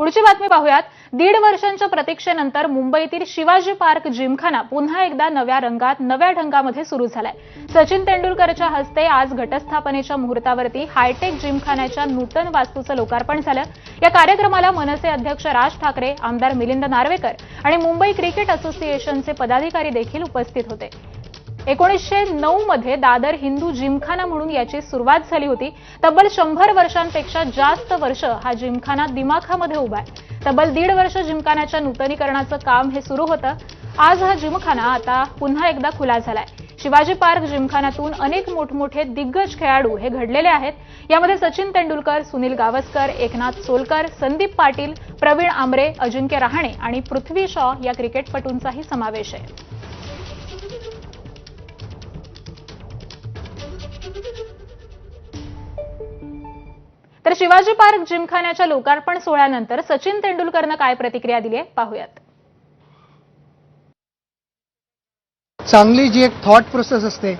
पुढची बातमी पाहूयात. दीड वर्षांच्या प्रतीक्षेनंतर मुंबईतील शिवाजी पार्क जिमखाना पुन्हा एकदा नव्या रंगात नव्या ढंगामध्ये सुरू झालाय. सचिन तेंडुलकरच्या हस्ते आज घटस्थापनेच्या मुहूर्तावरती हायटेक जिमखान्याच्या नूतन वास्तूचं लोकार्पण झालं. या कार्यक्रमाला मनसे अध्यक्ष राज ठाकरे आमदार मिलिंद नार्वेकर आणि मुंबई क्रिकेट असोसिएशनचे पदाधिकारी देखील उपस्थित होते. एकोणीसशे नऊ मध्ये दादर हिंदू जिमखाना म्हणून याची सुरुवात झाली होती. तब्बल शंभर वर्षांपेक्षा जास्त वर्ष हा जिमखाना दिमाखामध्ये उभा आहे. तब्बल दीड वर्ष जिमखान्याच्या नूतनीकरणाचं काम हे सुरू होतं. आज हा जिमखाना आता पुन्हा एकदा खुला झालाय. शिवाजी पार्क जिमखान्यातून अनेक मोठमोठे दिग्गज खेळाडू हे घडलेले आहेत. यामध्ये सचिन तेंडुलकर सुनील गावस्कर एकनाथ सोलकर संदीप पाटील प्रवीण आमरे अजिंक्य रहाणे आणि पृथ्वी शॉ या क्रिकेटपटूंचाही समावेश आहे. तर शिवाजी पार्क जिमखान्याच्या लोकार्पण सोहळ्यानंतर सचिन तेंडुलकरनं काय प्रतिक्रिया दिली आहे? पाहूयात. चांगली जी एक थॉट प्रोसेस असते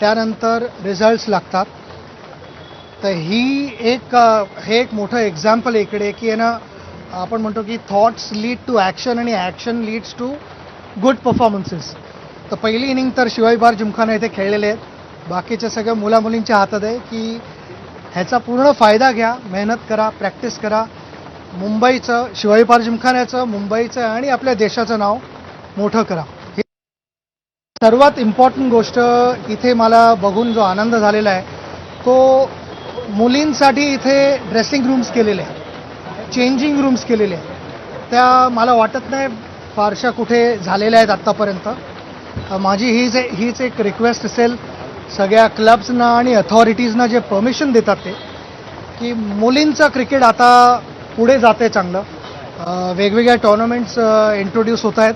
त्यानंतर रिझल्ट्स लागतात. तर ही एक हे एक मोठं एक्झाम्पल इकडे की आहे ना आपण म्हणतो की थॉट्स लीड टू ॲक्शन आणि action leads to good performances तर पहिली इनिंग तर शिवाई पार्क जिमखाना इथे खेळलेले आहेत. बाकीच्या सगळ्या मुलामुलींच्या हातात आहे की ह्याचा पूर्ण फायदा घ्या मेहनत करा प्रॅक्टिस करा. मुंबईचं शिवाजी पार जिमखान्याचं मुंबईचं आणि आपल्या देशाचं नाव मोठं करा. हे सर्वात इम्पॉर्टंट गोष्ट इथे मला बघून जो आनंद झालेला आहे तो मुलींसाठी इथे ड्रेसिंग रूम्स केलेले आहेत चेंजिंग रूम्स केलेले आहेत. त्या मला वाटत नाही फारशा कुठे झालेल्या आहेत आत्तापर्यंत. माझी हीच हीच एक रिक्वेस्ट असेल सगळ्या क्लब्सना आणि अथॉरिटीजना जे परमिशन देतात ते की मुलींचं क्रिकेट आता पुढे जाते चांगलं. वेगवेगळ्या टोर्नामेंट्स इंट्रोड्यूस होत आहेत